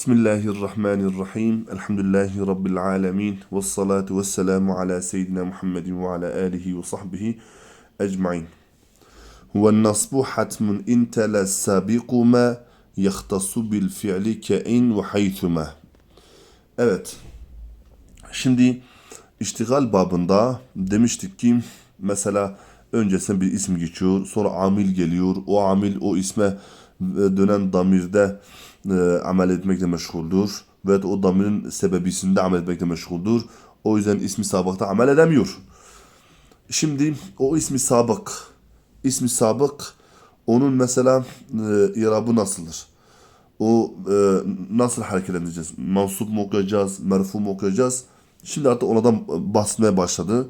Bismillahirrahmanirrahim. Elhamdülillahi Rabbil alemin. Ve salatu ve selamu ala seyyidina Muhammedin ve ala alihi ve sahbihi ecmain. Ve nasbu hatmun intele sabiqu ma yahtasu bil fi'li ke'in ve haythuma. Evet. Şimdi iştigal babında demiştik ki mesela öncesinde bir isim geçiyor, sonra amil geliyor. O amil o isme dönen damirde e, amel etmekle meşguldür. Ve o damirin sebebisinde amel etmekle meşguldür. O yüzden ismi sabıkta amel edemiyor. Şimdi o ismi sabık, ismi sabık onun mesela e, irabı nasıldır? O e, nasıl hareketlendireceğiz? Mansup mu okuyacağız, merfu mu okuyacağız? Şimdi artık onadan bahsetmeye başladı.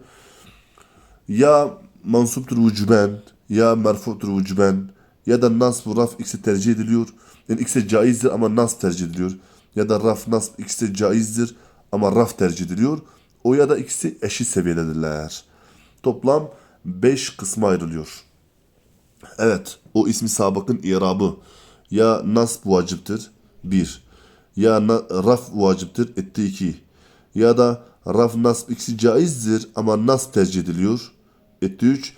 Ya mansuptur vücuben, ya merfutur vücuben, ya da nasb raf ikisi tercih ediliyor. Yani ikisi caizdir ama nasb tercih ediliyor. Ya da raf nasb ikisi caizdir ama raf tercih ediliyor. O ya da ikisi eşit seviyededirler. Toplam 5 kısma ayrılıyor. Evet, o ismi sabıkın irabı ya nasb vaciptir 1. Ya na, raf vaciptir etti 2. Ya da raf nasb ikisi caizdir ama nasb tercih ediliyor etti 3.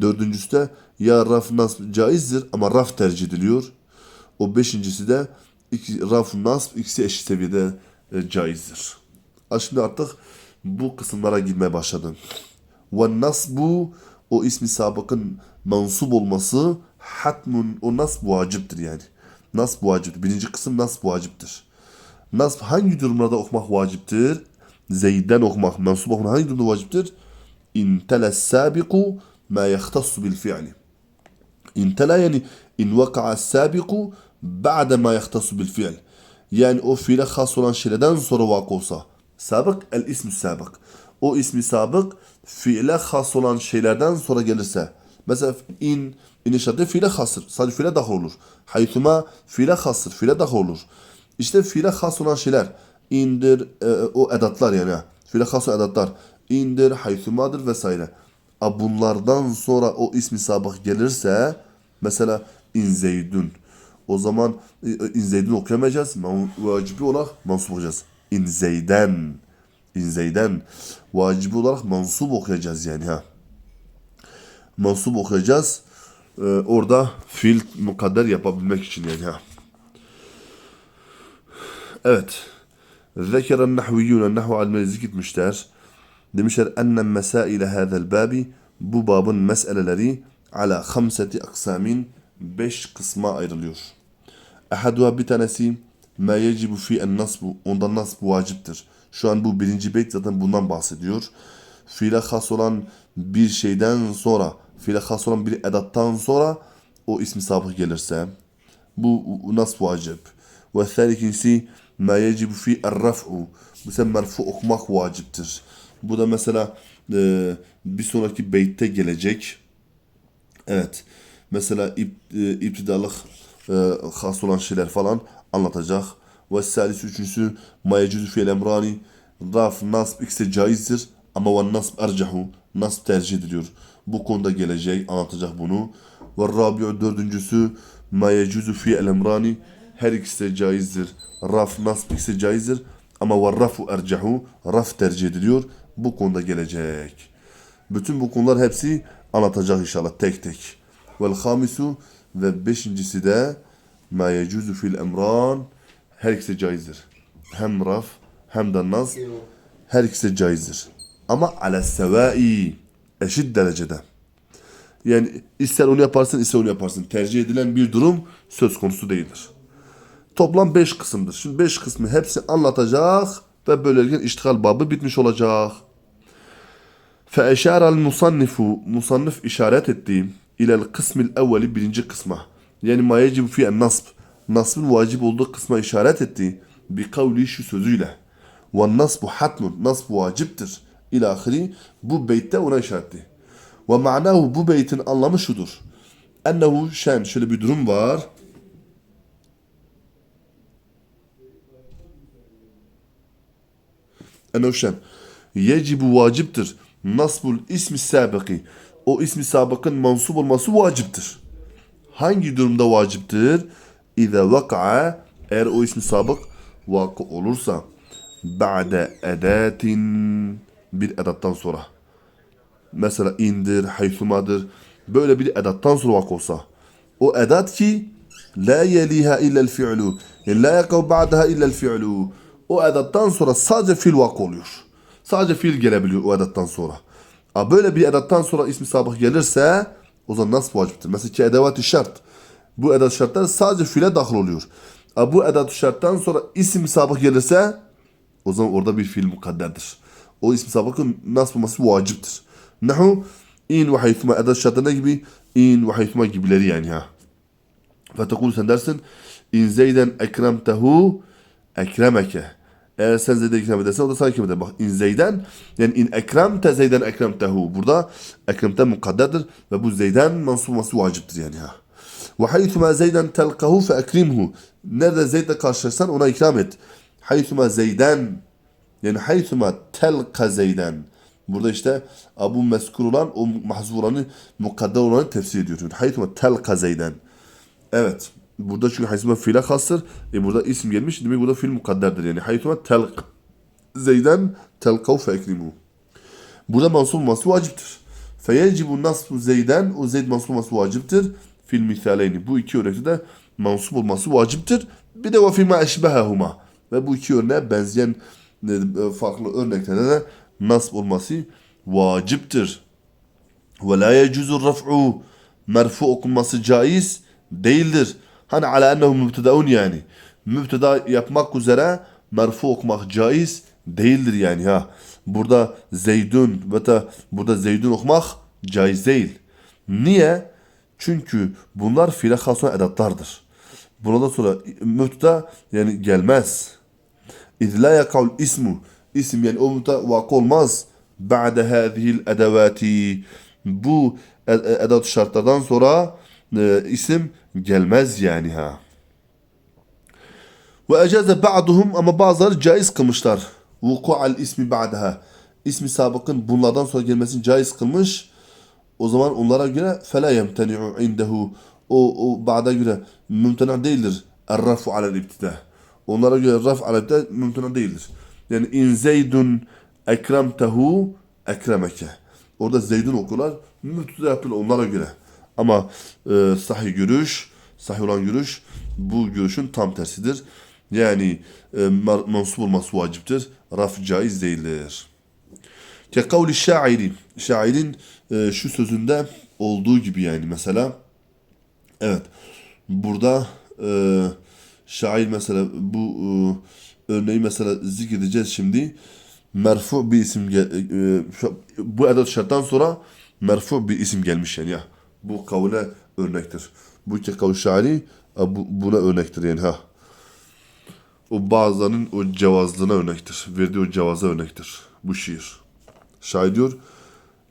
Dördüncüsü de ya raf nasb caizdir ama raf tercih ediliyor. O beşincisi de iki, raf nasb ikisi eşit seviyede e, caizdir. Şimdi artık bu kısımlara girmeye başladım. Ve nasbu o ismi sabıkın mansup olması hatmun o nasb vaciptir yani. Nasb vaciptir. Birinci kısım nasb vaciptir. Nasb hangi durumlarda okumak vaciptir? Zeyden okumak, mensup okumak hangi durumda vaciptir? İntele sabiku yahtassu bil fi'li. İntela yani in vaka'a sabiku ba'de ma yahtassu bil fi'l. Yani o fiile has olan şeylerden sonra vakı olsa. Sabık el ismi sabık. O ismi sabık fiile has olan şeylerden sonra gelirse. Mesela in in işareti fiile hastır. Sadece fiile dahil olur. Haytuma fiile hastır. Fiile dahil olur. İşte fiile has olan şeyler. indir e, o edatlar yani. Fiile has olan edatlar. indir, haytumadır vesaire. Bunlardan sonra o ismi sabık gelirse mesela in zeydün. O zaman e, e, in zeydün okuyamayacağız. Vacibi olarak mansup okuyacağız. İn zeyden. İn zeyden. Vacibi olarak mansup okuyacağız yani ha. Mansup okuyacağız. Ee, orada fiil mukadder yapabilmek için yani ha. Evet. Zekeren nahviyyûne nahvu alimleri zikretmişler. Demişler ennen mesaile hâzel babi bu babın meseleleri ala hamseti aksamin beş kısma ayrılıyor. Ehaduha bir tanesi ma yecibu fi en nasbu ondan nasb vaciptir. Şu an bu birinci beyt zaten bundan bahsediyor. Fiile has olan bir şeyden sonra fiile has olan bir edattan sonra o ismi sabık gelirse bu nasb vacip. Ve thalikincisi ma yecibu fi er-raf'u. Mesela merfu okumak vaciptir. Bu da mesela e, bir sonraki beytte gelecek. Evet. Mesela ip, e, iptidalık e, has olan şeyler falan anlatacak. Ve salisi üçüncüsü ma yecuzu fiil emrani raf nasb ikisi caizdir ama ve nasb ercahu nasb tercih ediliyor. Bu konuda gelecek anlatacak bunu. Ve rabi'u dördüncüsü ma yecuzu fiil emrani her ikisi de caizdir. Raf nasb ikisi caizdir ama ve rafu ercahu raf tercih ediliyor. Bu konuda gelecek. Bütün bu konular hepsi anlatacak inşallah tek tek. Vel hamisu ve beşincisi de ma yecuzu fil emran her ikisi caizdir. Hem raf hem de nas her ikisi caizdir. Ama ala sevai eşit derecede. Yani ister onu yaparsın ister onu yaparsın. Tercih edilen bir durum söz konusu değildir. Toplam 5 kısımdır. Şimdi 5 kısmı hepsi anlatacak ve böylelikle iştigal babı bitmiş olacak. فأشار المصنف مصنف işaret etti ile kısmil evveli birinci kısma. Yani ma yecibu fi nasb. Nasbın vacip olduğu kısma işaret etti. Bi kavli şu sözüyle. Ve nasbu hatmun. Nasb vaciptir. İlâ ahiri. Bu beytte ona işaret etti. Ve ma'nahu bu beytin anlamı şudur. Ennehu şen. Şöyle bir durum var. Ennehu şen. Yecibu vaciptir. Nasbul ismi sabıki. O ismi sabıkın mansup olması vaciptir. Hangi durumda vaciptir? İze vaka'a eğer o ismi sabık vakı olursa ba'de edatin bir edattan sonra mesela indir, haythumadır böyle bir edattan sonra vakı olsa o edat ki la yeliha illa'l fi'lu yani la yakav ba'daha illa'l fi'lu o edattan sonra sadece fiil vakı oluyor. Sadece fiil gelebiliyor o edattan sonra. Ama böyle bir edattan sonra ismi sabık gelirse o zaman nasıl vaciptir? Mesela ki edevat şart. Bu edat şartlar sadece fiile dahil oluyor. Ama bu edat şarttan sonra isim sabık gelirse o zaman orada bir fiil mukadderdir. O isim sabıkın nasıl olması vaciptir. Nahu in ve haythuma edat şartı ne gibi? In ve haythuma gibileri yani ha. Fetekul sen dersin in zeyden ekremtehu ekremeke. Eğer sen Zeyd'e ikram edersen o da sana ikram eder. Bak in Zeyden yani in ekremte Zeyden ekremtehu. Burada ekremte mukadderdir ve bu Zeyden mansubması vaciptir yani ha. Ve haythuma Zeyden telkahu fe ekrimhu. Nerede Zeyd'le karşılaşsan ona ikram et. Haythuma Zeyden yani haythuma telka Zeyden. Burada işte Abu Meskur olan o mahzuf olanı mukadder olanı tefsir ediyor. Haythuma telka Zeyden. Evet. Burada çünkü haythuma fiile hastır. E burada isim gelmiş. Demek burada fiil mukadderdir. Yani haythuma telk. Zeyden telkav fe ekrimu. Burada mansub olması vaciptir. Feyecibu nasbu zeyden. O zeyd mansub olması vaciptir. Fil misaleyni. Bu iki örnekte de mansub olması vaciptir. Bir de ve fîmâ eşbehehuma. Ve bu iki örneğe benzeyen e, farklı örneklerde de nasb olması vaciptir. Ve la yecuzu raf'u merfu okunması caiz değildir. Hani ala ennehu mübtedaun yani. Mübteda yapmak üzere merfu okumak caiz değildir yani ha. Burada Zeydun ve da burada Zeydun okumak caiz değil. Niye? Çünkü bunlar fiile has olan edatlardır. Buna da sonra mübteda yani gelmez. İz la yakavl ismu. İsim yani o mübteda vakı olmaz. Ba'de hâzihil edevati. Bu e- e- edat şartlardan sonra e, isim gelmez yani ha. Ve ecaze ba'duhum ama bazıları caiz kılmışlar. Vuku'al ismi ba'daha. İsmi sabıkın bunlardan sonra gelmesini caiz kılmış. O zaman onlara göre fela yemteni'u indehu. O, o ba'da göre mümtena değildir. Er-rafu alel ibtida. Onlara göre raf alel mümtena değildir. Yani in zeydun ekremtehu ekremeke. Orada zeydun okurlar. Mübteda yapıyorlar onlara göre. Ama e, sahih görüş, sahih olan görüş bu görüşün tam tersidir. Yani e, mansup olması vaciptir. Raf caiz değildir. Ke kavli şairi. Şairin e, şu sözünde olduğu gibi yani mesela. Evet. Burada e, şair mesela bu e, örneği mesela zikredeceğiz şimdi. Merfu bir isim e, şu- bu edat şarttan sonra merfu bir isim gelmiş yani ya. Bu kavle örnektir. Bu iki kavl e, bu, buna örnektir yani ha. O bazılarının o cevazlığına örnektir. Verdiği o cevaza örnektir. Bu şiir. Şair diyor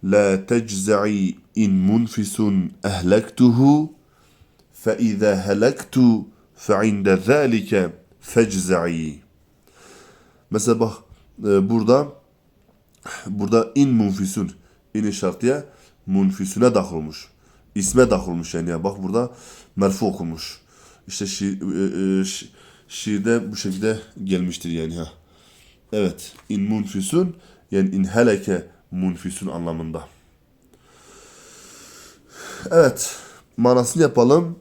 La tecza'i in munfisun ehlektuhu fe izâ helektu fe inde zâlike fecza'i Mesela bak e, burada burada in munfisun in şartıya munfisune dahil olmuş. İsme dahil olmuş yani ya. Bak burada merfu okunmuş. İşte şiir, e, e, şi- şiirde bu şekilde gelmiştir yani ha. Evet. In munfisun yani in heleke munfisun anlamında. Evet. Manasını yapalım.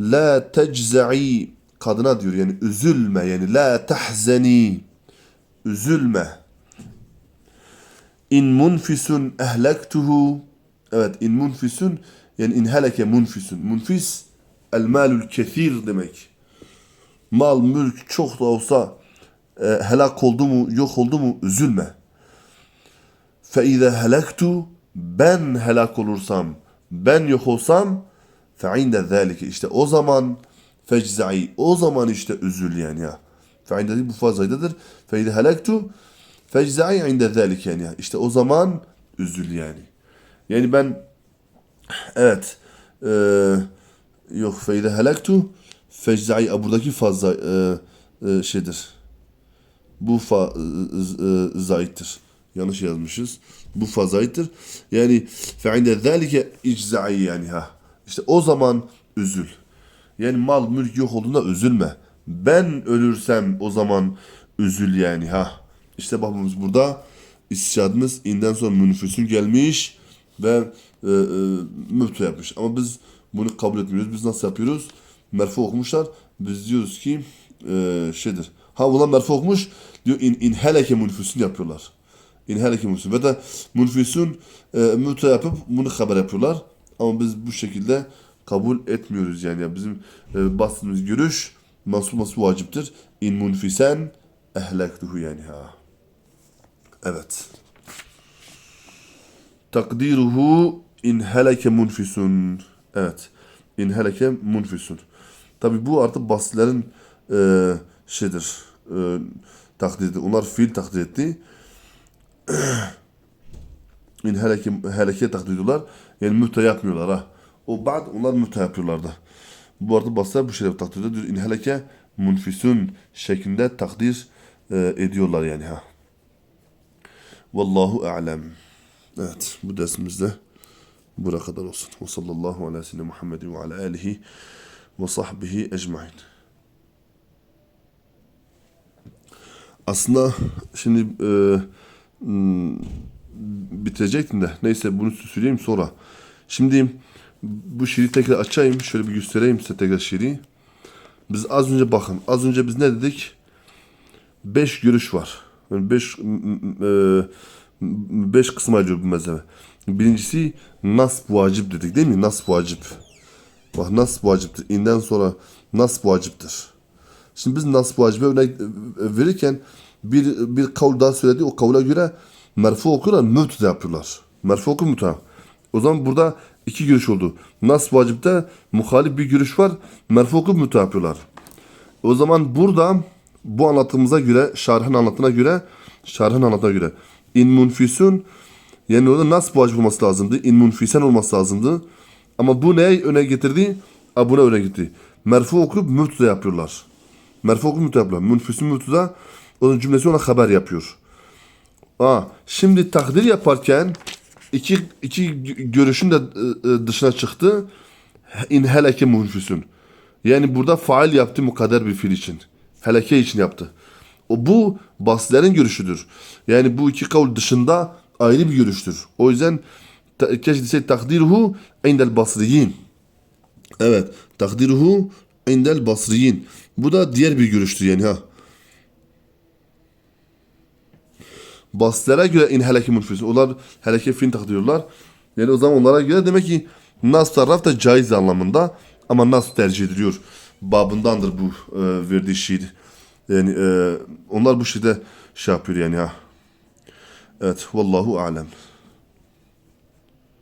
La tecza'i kadına diyor yani üzülme yani la tahzeni üzülme. İn munfisun ehlektuhu Evet in munfisun yani in heleke munfisun. Munfis el malul kethir demek. Mal, mülk çok da olsa e, helak oldu mu, yok oldu mu üzülme. Fe izâ helektu ben helak olursam, ben yok olsam inde zâlike işte o zaman fecza'i o zaman işte üzül yani ya. İnde bu fazlaydadır. Fe izâ helektu fecza'i inde zâlike yani ya. İşte o zaman üzül yani. Yani ben evet e, yok fe izâ helektu fecza'i buradaki fazla e, e, şeydir. Bu fa e, zaittir. Yanlış yazmışız. Bu fazaittir. Yani fe inde zâlike icza'i yani ha. İşte o zaman üzül. Yani mal mülk yok olduğunda üzülme. Ben ölürsem o zaman üzül yani ha. İşte babamız burada istişadımız inden sonra münfüsün gelmiş ve e, e, müpte yapmış. Ama biz bunu kabul etmiyoruz. Biz nasıl yapıyoruz? Merfu okumuşlar. Biz diyoruz ki e, şeydir. Ha ulan merfu okumuş diyor in, in heleke münfüsün yapıyorlar. İn heleke münfüsün. Ve de münfüsün e, müpte yapıp bunu haber yapıyorlar. Ama biz bu şekilde kabul etmiyoruz yani. yani bizim e, bastığımız görüş mansub olması vaciptir. İn munfisen ehlektuhu yani ha. Evet. Takdiruhu in heleke munfisun. Evet. İn heleke munfisun. Tabi bu artık basitlerin e, şeydir. E, takdiri. Onlar fiil takdir etti. in heleke, heleke takdir ediyorlar. Yani mühte yapmıyorlar ha. O ba'd onlar mühte yapıyorlardı. Bu arada basitler bu şeyleri takdir ediyor. İn heleke munfisun şeklinde takdir e, ediyorlar yani ha. Vallahu a'lem. Evet bu dersimizde buraya kadar olsun. Ve sallallahu ala seyyidina Muhammedin ve ala alihi ve sahbihi ecmain. Aslında şimdi e, m, bitirecektim de neyse bunu söyleyeyim sonra. Şimdi bu şiiri tekrar açayım. Şöyle bir göstereyim size tekrar şiiri. Biz az önce bakın. Az önce biz ne dedik? Beş görüş var. Yani beş e, beş kısma ayrılıyor bu mezhebe. Birincisi nas vacip dedik değil mi? Nas vacip. Bak nas vaciptir. İnden sonra nas vaciptir. Şimdi biz nas vacibe örnek e, verirken bir bir kavl daha söyledi. O kavla göre merfu okuyorlar, müt de yapıyorlar. Merfu oku muta. O zaman burada iki görüş oldu. Nas vacipte muhalif bir görüş var. Merfu oku müta yapıyorlar. O zaman burada bu anlatımıza göre, şarhın anlatına göre, şarhın anlatına göre in munfisun yani orada nas vacip olması lazımdı. In munfisen olması lazımdı. Ama bu neye öne getirdi? A öne getirdi. Merfu okuyup müptüde yapıyorlar. Merfu okuyup müptüde yapıyorlar. Munfisun müptüde onun cümlesi ona haber yapıyor. Aa, şimdi takdir yaparken iki, iki görüşün de e, e, dışına çıktı. İn heleke munfisun. Yani burada faal yaptı mukadder bir fiil için. Heleke için yaptı. O bu baslerin görüşüdür. Yani bu iki kavl dışında ayrı bir görüştür. O yüzden keşke takdiruhu indel basriyin. Evet. Takdiruhu indel basriyin. Bu da diğer bir görüştür yani ha. Baslere göre in heleke munfisun. Onlar heleke fiil takdir ediyorlar. Yani o zaman onlara göre demek ki nas taraf da caiz anlamında ama nas tercih ediliyor. Babındandır bu e, verdiği şiir. Yani e, onlar bu şekilde şey yapıyor yani ha. Evet. Vallahu alem.